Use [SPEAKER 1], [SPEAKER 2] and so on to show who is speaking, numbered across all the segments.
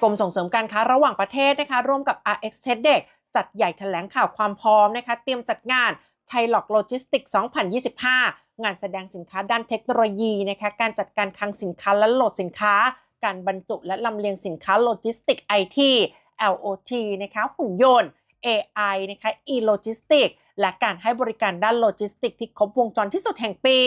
[SPEAKER 1] กรมส่งเสริมการค้าระหว่างประเทศนะคะร่วมกับ RX t e d e c จัดใหญ่แถลงข่าวความพร้อมนะคะเตรียมจัดงานไทยล็อกโลจิสติก 2025 งานแสดงสินค้าด้านเทคโนโลยีนะคะการจัดการคลังสินค้าและโหลดสินค้า การบรรจุและลำเลียงสินค้าโลจิสติก IT LOT นะคะหุ่นยนต์ AI นะคะ e-logistic และการให้บริการด้านโลจิสติกที่ครบวงจรที่สุดแห่งปี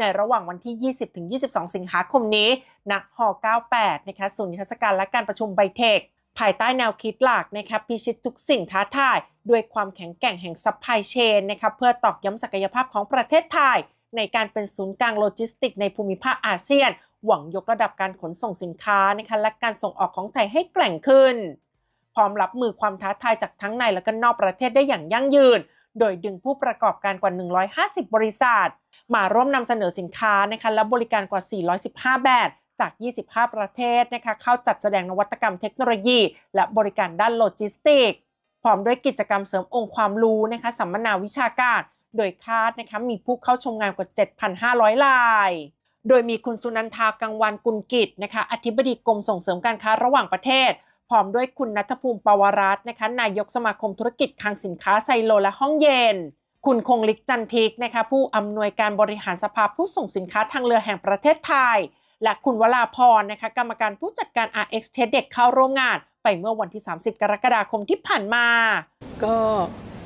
[SPEAKER 1] ในระหว่างวันที่ 20-22 สิงหาคมนี้ณหอ98 นะคะศูนย์นิทรรศการและการประชุมไบเทค ภายใต้แนวคิดหลักนะคะพิชิตทุกสิ่งท้าทาย ด้วยความแข็งแกร่งแห่งซัพพลายเชนนะคะเพื่อตอกย้ำศักยภาพของประเทศไทย ในการเป็นศูนย์กลางโลจิสติก ในภูมิภาคอาเซียน หวังยกระดับการขนส่งสินค้านะคะและการส่งออกของไทยให้แกร่งขึ้น พร้อมรับมือความท้าทายจากทั้งในและก็นอกประเทศได้อย่างยั่งยืน โดยดึงผู้ประกอบการกว่า 150 บริษัท มาร่วมนำเสนอสินค้านะคะและบริการกว่า 415 แบรนด์จาก 25 ประเทศนะคะเข้าจัดแสดงนวัตกรรมเทคโนโลยี และบริการด้านโลจิสติก พร้อมด้วยกิจกรรมเสริมองค์ความรู้นะคะสัมมนาวิชาการ โดยคาดนะคะมีผู้เข้าชมงานกว่า 7,500 ราย โดยมีคุณสุนันทากังวันกุลกิจนะคะอธิบดีกรมส่งเสริมการค้าระหว่างประเทศ พร้อมด้วยคุณนัทภูมิปวรัตน์นะคะนายกสมาคมธุรกิจคลังสินค้าไซโลและห้องเย็น คุณคงลิกจันทิกนะคะผู้อำนวยการบริหารสภาผู้ส่งสินค้าทางเรือแห่งประเทศไทย และคุณวราพรนะคะกรรมการผู้จัดการ RX t e d e c เข้าร่วมงาน ไปเมื่อวันที่ 30 กรกฎาคมที่ผ่านมา
[SPEAKER 2] ก็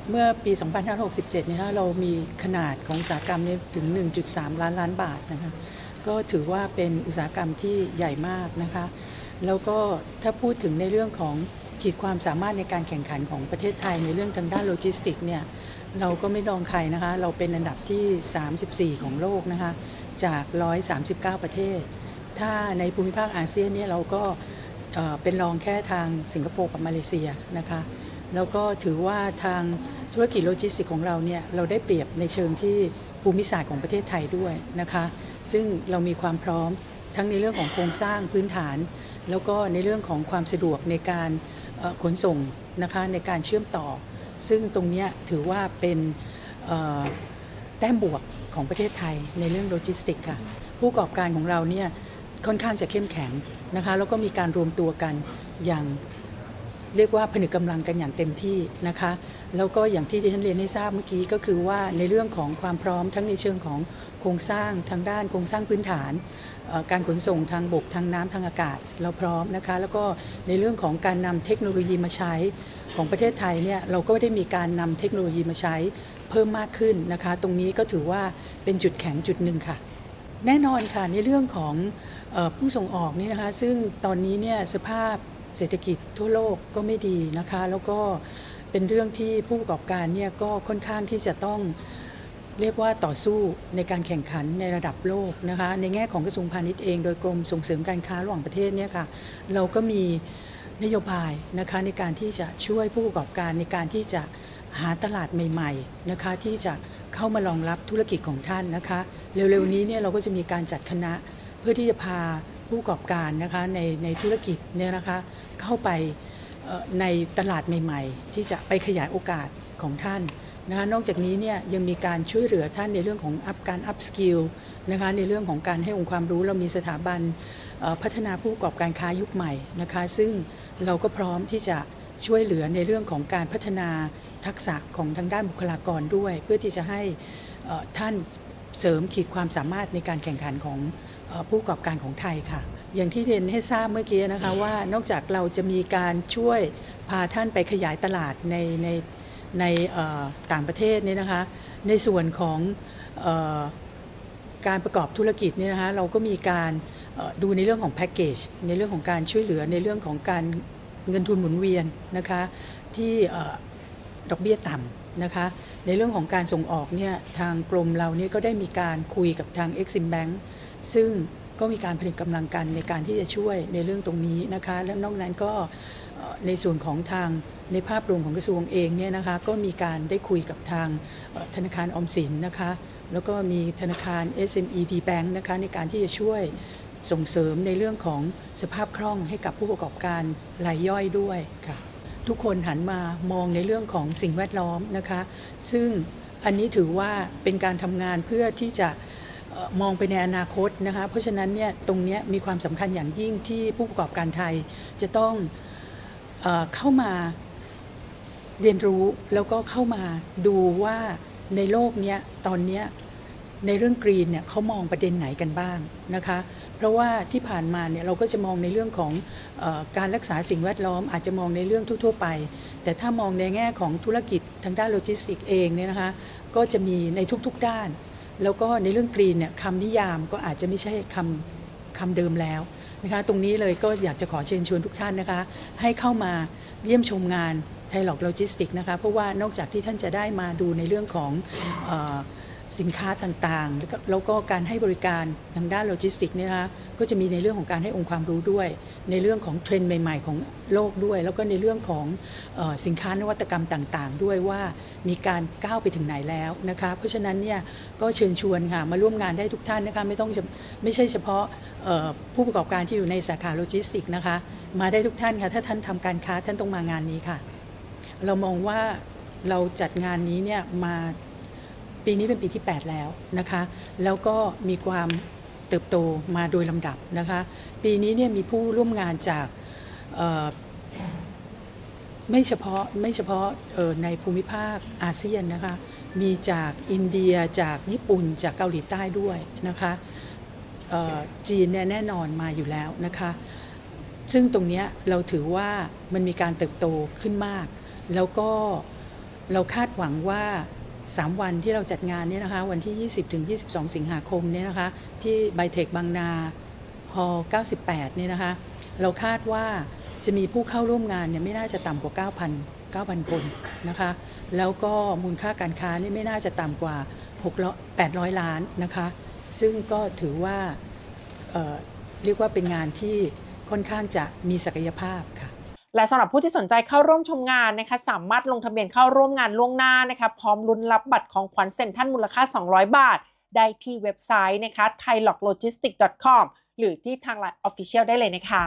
[SPEAKER 2] เมื่อปี 2567เนี่ยนะเรามีขนาดของอุตสาหกรรมนี่ถึง 1.3 ล้านล้านบาทนะคะก็ถือว่าเป็นอุตสาหกรรมที่ใหญ่มากนะคะ แล้วก็ถ้าพูดถึงในเรื่องของขีดความสามารถในการแข่งขันของประเทศไทยในเรื่องทางด้านโลจิสติกเนี่ย เราก็ไม่ดองใครนะคะ เราเป็นอันดับที่ 34 ของโลกนะคะ จาก 139 ประเทศ ถ้าในภูมิภาคอาเซียนเนี่ยเราก็เป็นรองแค่ทางสิงคโปร์กับมาเลเซียนะคะ แล้วก็ถือว่าทางธุรกิจโลจิสติกของเราเนี่ยเราได้เปรียบในเชิงที่ภูมิศาสตร์ของประเทศไทยด้วยนะคะ ซึ่งเรามีความพร้อมทั้งในเรื่องของโครงสร้างพื้นฐาน แล้วก็ในเรื่องของความสะดวกในการขนส่งนะคะในการเชื่อมต่อ ซึ่งตรงนี้ถือว่าเป็นแต้มบวกของประเทศไทยในเรื่องโลจิสติกค่ะ ผู้ประกอบการของเราเนี่ยค่อนข้างจะเข้มแข็งนะคะ แล้วก็มีการรวมตัวกันอย่างเรียกว่าผนึกกำลังกันอย่างเต็มที่นะคะ แล้วก็อย่างที่ดิฉันเรียนให้ทราบเมื่อกี้ก็คือว่าในเรื่องของความพร้อมทั้งในเชิงของโครงสร้างทางด้านโครงสร้างพื้นฐาน การขนส่งทางบกทางน้ำทางอากาศ เราพร้อมนะคะแล้วก็ในเรื่องของการนำเทคโนโลยีมาใช้ของประเทศไทยเนี่ยเราก็ได้มีการนำเทคโนโลยีมาใช้เพิ่มมากขึ้นนะคะ ตรงนี้ก็ถือว่าเป็นจุดแข็งจุดหนึ่งค่ะ แน่นอนค่ะในเรื่องของผู้ส่งออกนี่นะคะ ซึ่งตอนนี้เนี่ยสภาพเศรษฐกิจทั่วโลกก็ไม่ดีนะคะ แล้วก็ เป็นเรื่องที่ผู้ประกอบการเนี่ยก็ค่อนข้างที่จะต้องเรียกว่าต่อสู้ในการแข่งขันในระดับโลกนะคะในแง่ของกระทรวงพาณิชย์เองโดยกรมส่งเสริมการค้าระหว่างประเทศเนี่ยค่ะเราก็มีนโยบายนะคะในการที่จะช่วยผู้ประกอบการในการที่จะหาตลาดใหม่ๆนะคะที่จะเข้ามารองรับธุรกิจของท่านนะคะเร็วๆนี้เนี่ยเราก็จะมีการจัดคณะเพื่อที่จะพาผู้ประกอบการนะคะในในธุรกิจเนี่ยนะคะเข้าไป ในตลาดใหม่ ๆ ที่จะไปขยายโอกาสของท่านนะคะนอกจากนี้เนี่ยยังมีการช่วยเหลือท่านในเรื่องของอัพการอัพสกิลนะคะในเรื่องของการให้องค์ความรู้เรามีสถาบันพัฒนาผู้ประกอบการค้ายุคใหม่นะคะ ซึ่งเราก็พร้อมที่จะช่วยเหลือในเรื่องของการพัฒนาทักษะของทางด้านบุคลากรด้วย เพื่อที่จะให้ท่านเสริมขีดความสามารถในการแข่งขันของผู้ประกอบการของไทยค่ะ อย่างที่เรียนให้ทราบเมื่อกี้นะคะว่านอกจากเราจะมีการช่วยพาท่านไปขยายตลาดในในในเอ่อต่างประเทศเนี่ยนะคะ ในส่วนของเออการประกอบธุรกิจเนี่ยนะคะเราก็มีการเอ่อดูในเรื่องของแพ็กเกจในเรื่องของการช่วยเหลือในเรื่องของการเงินทุนหมุนเวียนนะคะที่เอ่อดอกเบี้ยต่ำนะคะในเรื่องของการส่งออกเนี่ยทางกรมเราเนี่ยก็ได้มีการคุยกับทาง Exim Bank ซึ่ง ก็มีการผลิตกำลังกันในการที่จะช่วยในเรื่องตรงนี้นะคะ และนอกนั้นก็ในส่วนของทางในภาพรวมของกระทรวงเองเนี่ยนะคะก็มีการได้คุยกับทางธนาคารออมสินนะคะแล้วก็มีธนาคาร SME D Bank นะคะในการที่จะช่วยส่งเสริมในเรื่องของสภาพคล่องให้กับผู้ประกอบการรายย่อยด้วยค่ะทุกคนหันมามองในเรื่องของสิ่งแวดล้อมนะคะ ซึ่งอันนี้ถือว่าเป็นการทำงานเพื่อที่จะ มองไปในอนาคตนะคะเพราะฉะนั้นเนี่ยตรงนี้มีความสำคัญอย่างยิ่งที่ผู้ประกอบการไทยจะต้องเอเข้ามาเรียนรู้แล้วก็เข้ามาดูว่าในโลกเนี้ยตอนเนี้ยในเรื่องกรีนเนี่ยเขามองประเด็นไหนกันบ้างนะคะเพราะว่าที่ผ่านมาเนี่ยเราก็จะมองในเรื่องของอการรักษาสิ่งแวดล้อม อาจจะมองในเรื่องทั่ว ๆ ไป แต่ถ้ามองในแง่ของธุรกิจทางด้านโลจิสติกเองเนี่ยนะคะก็จะมีในทุกๆด้าน แล้วก็ในเรื่องกรีนเนี่ยคำนิยามก็อาจจะไม่ใช่คำคำเดิมแล้วนะคะตรงนี้เลยก็อยากจะขอเชิญชวนทุกท่านนะคะ ให้เข้ามาเยี่ยมชมงานไทยหลอกโลจิสติกนะคะ เพราะว่านอกจากที่ท่านจะได้มาดูในเรื่องของ สินค้าต่างๆ แล้วก็การให้บริการทางด้านโลจิสติกเนี่ยนะคะก็จะมีในเรื่องของการให้องค์ความรู้ด้วย ในเรื่องของเทรนด์ใหม่ ๆ ของโลกด้วย แล้วก็ในเรื่องของออสินค้านวัตกรรมต่างๆ ด้วยว่ามีการก้าวไปถึงไหนแล้วนะคะเพราะฉะนั้นเนี่ยก็เชิญชวนค่ะมาร่วมงานได้ทุกท่านนะคะไม่ต้องไม่ใช่เฉพาะผู้ประกอบการที่อยู่ในสาขาโลจิสติกนะคะมาได้ทุกท่านค่ะถ้าท่านทำการค้าท่านต้องมางานนี้ค่ะ เรามองว่าเราจัดงานนี้เนี่ยมา ปีนี้เป็นปีที่ 8 แล้วนะคะ แล้วก็มีความเติบโตมาโดยลำดับนะคะ ปีนี้เนี่ยมีผู้ร่วมงานจากไม่เฉพาะไม่เฉพาะในภูมิภาคอาเซียนนะคะ มีจากอินเดียจากญี่ปุ่นจากเกาหลีใต้ด้วยนะคะจีนเนี่ยแน่นอนมาอยู่แล้วนะคะ ซึ่งตรงนี้เราถือว่ามันมีการเติบโตขึ้นมาก แล้วก็เราคาดหวังว่า 3 วันที่เราจัดงานเนี่ยนะคะ วันที่ 20ถึง22 สิงหาคมเนี่ยนะคะ ที่ไบเทคบางนาฮอ98เนี่ยนะคะ เราคาดว่าจะมีผู้เข้าร่วมงานเนี่ยไม่น่าจะต่ำกว่า 9,000 9,000 คนนะคะ แล้วก็มูลค่าการค้านี่ไม่น่าจะต่ำกว่า6 800 ล้านนะคะ ซึ่งก็ถือว่าเอเรียกว่าเป็นงานที่ค่อนข้างจะมีศักยภาพค่ะ
[SPEAKER 1] และสำหรับผู้ที่สนใจเข้าร่วมชมงานนะคะสามารถลงทะเบียนเข้าร่วมงานล่วงหน้านะคะพร้อมลุ้นรับบัตรของขวัญเซ็นทรันมูลค่า 200 บาท ได้ที่เว็บไซต์นะคะ thailoglogistic.com หรือที่ทาง Line Official ได้เลยนะคะ